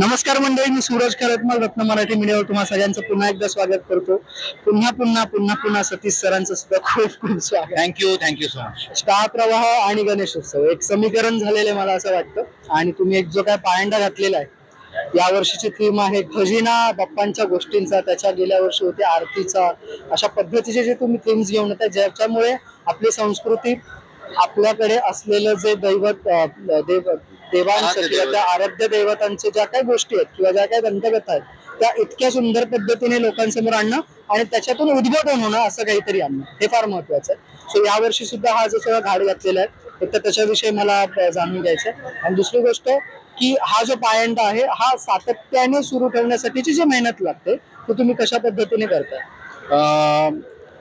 नमस्कार मंडळी मी सूरज खरतमल रत्न मराठी मीडियावर तुम्हा सगळ्यांचं पुन्हा एकदा स्वागत करतो. पुन्हा पुन्हा पुन्हा पुन्हा सतीश सरांचं सुद्धा खूप खूप स्वागत. Thank you thank you so much star Pravah आणि गणेश उत्सव एक समीकरण झालेलं आहे मला असं वाटतं. आणि तुम्ही एक जो काय पायंडा घातलेला आहे या वर्षीची थीम आहे खजिना बाप्पांच्या गोष्टींचा त्याच्या गेल्या वर्षी होते आरतीचा. अशा पद्धतीचे जे तुम्ही थीम्स घेऊन येतात ज्याच्यामुळे आपली संस्कृती आपल्याकडे असलेलं जे दैवत देव देवांचं किंवा. त्या आराध्य दैवतांच्या ज्या काही गोष्टी आहेत किंवा ज्या काही दंतकथा आहेत त्या इतक्या सुंदर पद्धतीने लोकांसमोर आणणं आणि त्याच्यातून उद्घाटन होणं असं काहीतरी आणणं हे फार महत्वाचं आहे. सो यावर्षी सुद्धा हा जो सगळा घाट घातलेला आहे तर त्याच्याविषयी मला जाणून घ्यायचं आहे. आणि दुसरी गोष्ट की हा जो पायंडा आहे हा सातत्याने सुरू ठेवण्यासाठीची जी मेहनत लागते ती तुम्ही कशा पद्धतीने करताय?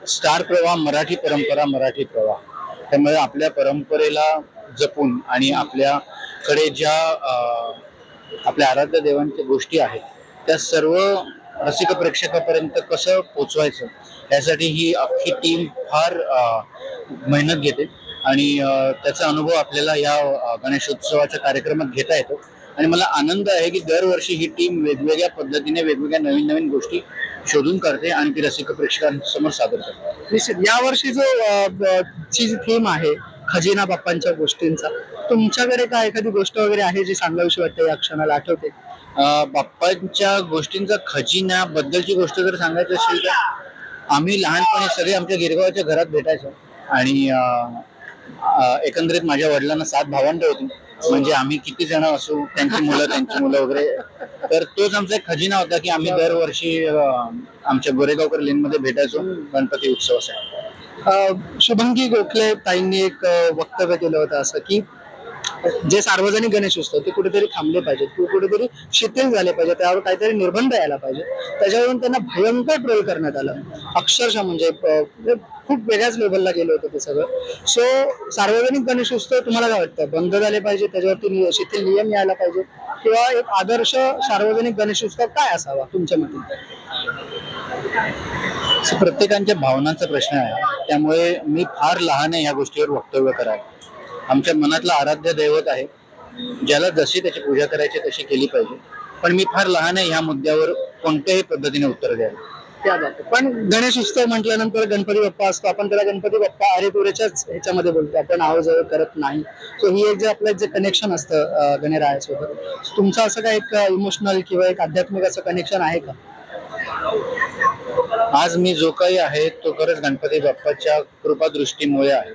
स्टार प्रवाह मराठी परंपरा मराठी प्रवाह. त्यामुळे आपल्या परंपरेला जपून आणि कडे ज्या आपल्या आराध्य देवांच्या गोष्टी आहेत त्या सर्व रसिक प्रेक्षकापर्यंत कसं पोचवायचं यासाठी ही अख्खी टीम फार मेहनत घेते. आणि त्याचा अनुभव आपल्याला या गणेशोत्सवाच्या कार्यक्रमात घेता येतो. आणि मला आनंद आहे की दरवर्षी ही टीम वेगवेगळ्या पद्धतीने वेगवेगळ्या नवीन नवीन गोष्टी शोधून करते आणि ती रसिक प्रेक्षकांसमोर सादर करते. निश्चित. यावर्षी जो ची जी थीम आहे खजिना बाप्पांच्या गोष्टींचा तुमच्याकडे काय एखादी गोष्ट वगैरे आहे जी सांगावीशी वाटते या क्षणाला आठवते? अं, बाप्पांच्या गोष्टींचा खजिन्याबद्दलची गोष्ट जर सांगायची असेल तर आम्ही लहानपणी सगळे आमच्या गिरगावच्या घरात भेटायचो. आणि अं, अं, एकंदरीत माझ्या वडिलांना सात भावंड होती. म्हणजे आम्ही किती जण असू त्यांची मुलं त्यांची मुलं वगैरे. तर तोच आमचा एक खजिना होता की आम्ही दरवर्षी अं, आमच्या गोरेगावकर लेन मध्ये भेटायचो गणपती उत्सवासाठी. अ, शुभंगी गोखले ताईंनी एक अ, वक्तव्य केलं होतं असं की जे सार्वजनिक गणेश उत्सव ते कुठेतरी थांबले पाहिजेत किंवा कुठेतरी शिथिल झाले पाहिजे त्यावर काहीतरी निर्बंध यायला पाहिजे त्याच्यावरून त्यांना भयंकर ट्रोल करण्यात आलं. अक्षरशः म्हणजे, म्हणजे खूप वेगळ्याच लेवलला गेलं होतं ते सगळं. सो सार्वजनिक गणेश उत्सव तुम्हाला काय वाटतं? बंद झाले पाहिजे त्याच्यावरती शिथिल नियम यायला पाहिजे किंवा एक आदर्श सार्वजनिक गणेश उत्सव काय असावा तुमच्या मते? प्रत्येकांच्या भावनांचा प्रश्न आहे. त्यामुळे मी फार लहान आहे ह्या गोष्टीवर वक्तव्य करायला. आमच्या मनातला आराध्य दैवत आहे ज्याला जशी त्याची पूजा करायची तशी केली पाहिजे. पण मी फार लहान आहे ह्या मुद्द्यावर कोणत्याही पद्धतीने उत्तर द्यायला. पण गणेश उत्सव म्हटल्यानंतर गणपती बाप्पा असतो. आपण त्याला गणपती बाप्पा अरे तुरेच्याच ह्याच्यामध्ये बोलतो आपण आवजवळ करत नाही. सो ही एक जे आपलं जे कनेक्शन असतं गणेरायासोबत. तुमचं असं काय एक इमोशनल किंवा एक आध्यात्मिक असं कनेक्शन आहे का? आज मी जो काही आहे तो खरंच गणपती बाप्पाच्या कृपादृष्टीमुळे आहे.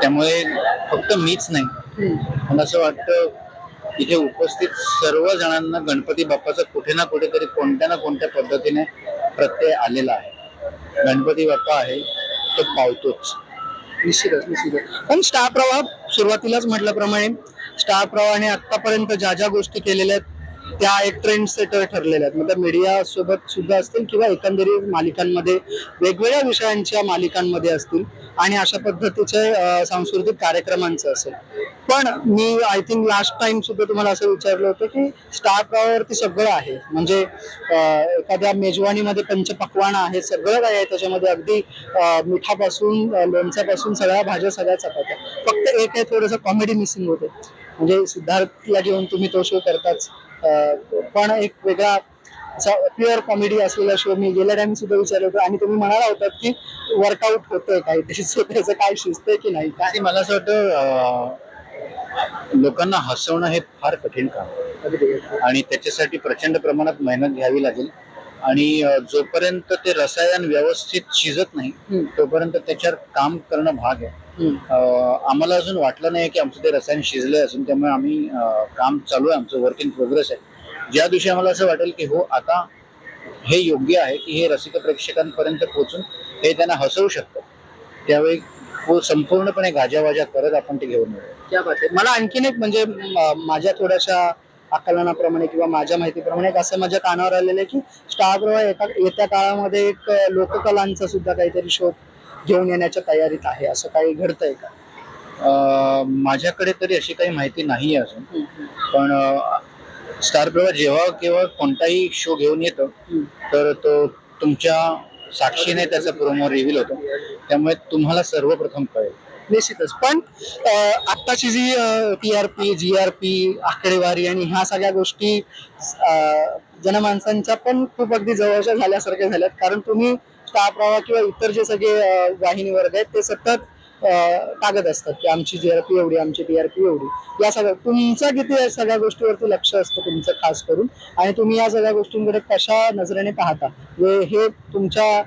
त्यामुळे फक्त मीच नाही. मला असं वाटतं इथे उपस्थित सर्व जणांना गणपती बाप्पाचा कुठे ना कुठेतरी कोणत्या ना कोणत्या पद्धतीने प्रत्यय आलेला आहे. गणपती बाप्पा आहे तो पावतोच. निश्चितच निश्चितच. पण स्टार प्रवाह सुरुवातीलाच म्हटल्याप्रमाणे स्टार प्रवाहाने आतापर्यंत ज्या ज्या गोष्टी केलेल्या आहेत त्या एक ट्रेंड सेटर ठरलेल्या आहेत. म्हणजे मीडिया सोबत सुद्धा असतील किंवा एकंदरीत मालिकांमध्ये वेगवेगळ्या विषयांच्या मालिकांमध्ये असतील आणि अशा पद्धतीचे सांस्कृतिक कार्यक्रमांचं असेल. पण मी आय थिंक लास्ट टाइम सुद्धा तुम्हाला असं विचारलं होतं की स्टार प्रवाहावरती सगळं आहे. म्हणजे एखाद्या मेजवानीमध्ये पंचपक्वान आहे सगळं काय आहे. त्याच्यामध्ये अगदी मिठापासून लोणच्यापासून सगळ्या भाज्या सगळ्या चपात्या. फक्त एक आहे थोडंसं कॉमेडी मिसिंग होते. म्हणजे सिद्धार्थला घेऊन तुम्ही तो शो करताच. पण एक वेगळा प्युअर कॉमेडी असलेला शो मी गेल्या टाइम सुद्धा विचारलं होतं आणि तुम्ही म्हणाला होतात की वर्कआउट होतंय So त्याचं काय आहे की नाही काय? मला असं वाटतं लोकांना हसवणं हे फार कठीण काम आणि त्याच्यासाठी प्रचंड प्रमाणात मेहनत घ्यावी लागेल. आणि जोपर्यंत ते रसायन व्यवस्थित शिजत नाही. तोपर्यंत त्याच्यावर काम करणं भाग आहे. आम्हाला अजून वाटलं नाही की आमचं ते रसायन शिजलंय असून त्यामुळे आम्ही काम चालू आहे आमचं वर्क इन प्रोग्रेस आहे. ज्या दिवशी आम्हाला असं वाटेल की हो आता हे योग्य आहे की हे रसिक प्रेक्षकांपर्यंत पोहोचून हे त्यांना हसवू शकतं त्यावेळी संपूर्णपणे गाजावाजा करत आपण ते घेऊन मला आणखीन एक म्हणजे माझ्या थोड्याशा आकलनाप्रमाणे किंवा माझ्या माहितीप्रमाणे एक असं माझ्या कानावर आलेलं आहे की स्टार प्रवाह एका येत्या काळामध्ये एक लोककलांचा सुद्धा काहीतरी शोध घेऊन येण्याच्या तयारीत आहे. असं काही घडतंय का? अ, माझ्याकडे तरी अशी काही माहिती नाही आहे अजून. पण स्टार प्रवाह जेव्हा केव्हा कोणताही शो घेऊन येतो. तर तो तुमच्या साक्षीने त्याचा प्रोमो रिव्हील होतो. त्यामुळे तुम्हाला सर्वप्रथम कळेल. निश्चितच. पण आत्ताची जी टी आर पी जी आर पी आकडेवारी आणि ह्या सगळ्या गोष्टी अं, जनमानसांच्या पण खूप अगदी जवळच्या झाल्यासारख्या झाल्यात. कारण तुम्ही स्टार प्रवाह किंवा इतर जे सगळे वाहिनी वर्ग आहेत ते सतत अं, टाकत असतात की आमची जी आर पी एवढी आमची टी आर पी एवढी. या सगळ्या तुमचं किती या सगळ्या गोष्टीवरती लक्ष असतं तुमचं खास करून? आणि तुम्ही या सगळ्या गोष्टींकडे कशा नजरेने पाहता? हे तुमच्या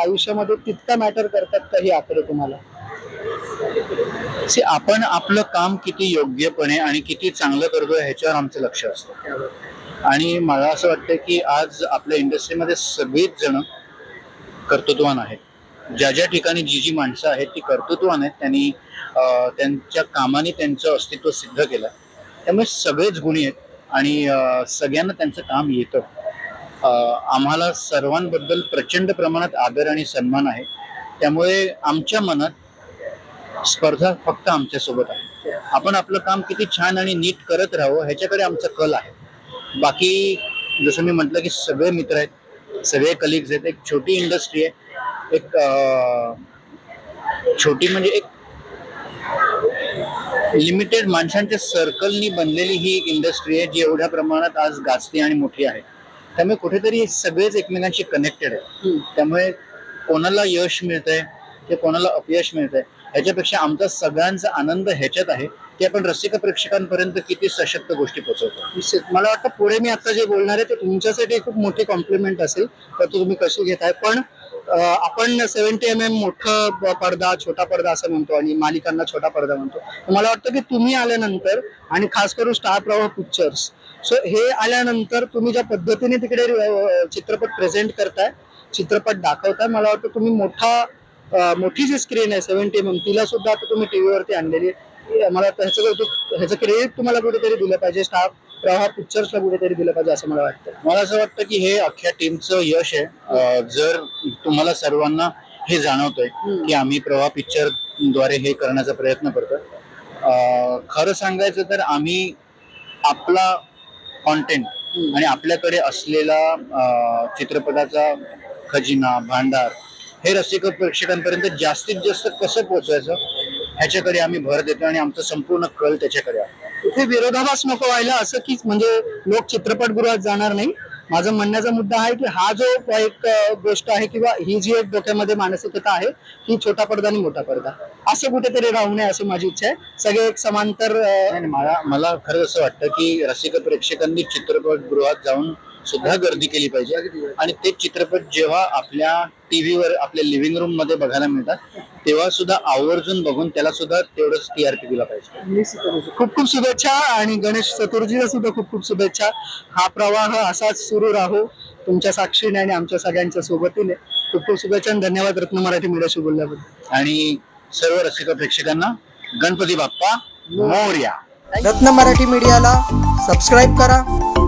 आयुष्यामध्ये तितकं मॅटर करतात का हे आकडे तुम्हाला? आपण आपलं काम किती योग्यपणे आणि किती चांगलं करतोय ह्याच्यावर आमचं लक्ष असतं. आणि मला असं वाटतं की आज आपल्या इंडस्ट्रीमध्ये सगळीच जण कर्तृत्वान आहेत. ज्या ज्या ठिकाणी जी जी माणसं आहेत ती कर्तृत्वान आहेत त्यांनी त्यांच्या कामाने त्यांचं अस्तित्व सिद्ध केलं. त्यामुळे सगळेच गुणी आहेत आणि सगळ्यांना त्यांचं काम येतं. आम्हाला सर्वांबद्दल प्रचंड प्रमाणात आदर आणि सन्मान आहे. त्यामुळे आमच्या मनात स्पर्धा फक्त आमच्यासोबत आहे. आपण आपलं काम किती छान आणि नीट करत राहावं ह्याच्याकडे आमचा कल आहे. बाकी जसं मी म्हटलं की सगळे मित्र आहेत सगळे कलिग्स आहेत एक छोटी इंडस्ट्री आहे एक छोटी म्हणजे एक लिमिटेड माणसांच्या सर्कलनी बनलेली ही इंडस्ट्री आहे जी एवढ्या प्रमाणात आज गाजते आणि मोठी आहे. त्यामुळे कुठेतरी सगळेच एकमेकांशी कनेक्टेड आहे. त्यामुळे कोणाला यश मिळतंय ते कोणाला अपयश मिळतंय ह्याच्यापेक्षा आमचा सगळ्यांचा आनंद ह्याच्यात आहे की आपण रसिक प्रेक्षकांपर्यंत किती सशक्त गोष्टी पोहोचवतो. निश्चित. मला वाटतं पुढे मी आता जे बोलणार आहे ते तुमच्यासाठी खूप मोठी कॉम्प्लिमेंट असेल तर तो तुम्ही कशी घेताय पण अं, आपण सेव्हन्टी एम एम मोठं पडदा छोटा पडदा असं म्हणतो आणि मालिकांना छोटा पडदा म्हणतो. मला वाटतं की तुम्ही आल्यानंतर आणि खास करून स्टार प्रवाह पिक्चर्स सो हे आल्यानंतर तुम्ही ज्या पद्धतीने तिकडे चित्रपट प्रेझेंट करताय चित्रपट दाखवताय मला वाटतं तुम्ही मोठा मोठी जी स्क्रीन आहे सेव्हन्टी एम एम तिला सुद्धा आता तुम्ही टीव्हीवरती आणलेली आहे. मला ह्याचं कौतुक- ह्याचं क्रेडिट तुम्हाला कुठेतरी दिलं पाहिजे. स्टार प्रवाह पिक्चर्सला कुठेतरी दिलं पाहिजे असं मला वाटतं. मला असं वाटतं की हे अख्ख्या टीमचं यश आहे. जर तुम्हाला सर्वांना हे जाणवतंय की आम्ही प्रवाह पिक्चरद्वारे हे करण्याचा प्रयत्न करतोय अं, खरं सांगायचं तर आम्ही आपला कॉन्टेंट आणि आपल्याकडे असलेला चित्रपटाचा खजिना भांडार हे रसिक प्रेक्षकांपर्यंत जास्तीत जास्त कसं पोहोचवायचं ह्याच्याकडे आम्ही भर देतो आणि आमचं संपूर्ण कल त्याच्याकडे आहे. इथे विरोधाभास नको व्हायला असं की म्हणजे लोक चित्रपटगृहात जाणार नाही. माझं म्हणण्याचा मुद्दा आहे की हा जो एक गोष्ट आहे किंवा ही जी एक डोक्यामध्ये मानसिकता आहे ही छोटा पडदा आणि मोठा पडदा. असं कुठेतरी राहू नये अशी माझी इच्छा आहे. सगळे एक समांतर मला मला खरं असं वाटतं की रसिक प्रेक्षकांनी चित्रपटगृहात जाऊन सुद्धा गर्दी केली पाहिजे. आणि ते चित्रपट जेव्हा आपल्या टीव्हीवर आपल्या लिव्हिंग रूममध्ये बघायला मिळतात तेव्हा सुद्धा आवर्जून बघून त्याला सुद्धा तेवढंच टीआरपी दिला पाहिजे. खूप खूप शुभेच्छा आणि गणेश चतुर्थीला सुद्धा खूप खूप शुभेच्छा. हा प्रवाह असाच सुरू राहू तुमच्या साक्षीने आणि आमच्या सगळ्यांच्या सोबतीने. खूप खूप शुभेच्छा आणि धन्यवाद रत्न मराठी मीडियाशी बोलल्याबद्दल. आणि सर्व रसिक प्रेक्षकांना गणपती बाप्पा मोर्या. रत्न मराठी मीडियाला सबस्क्राईब करा.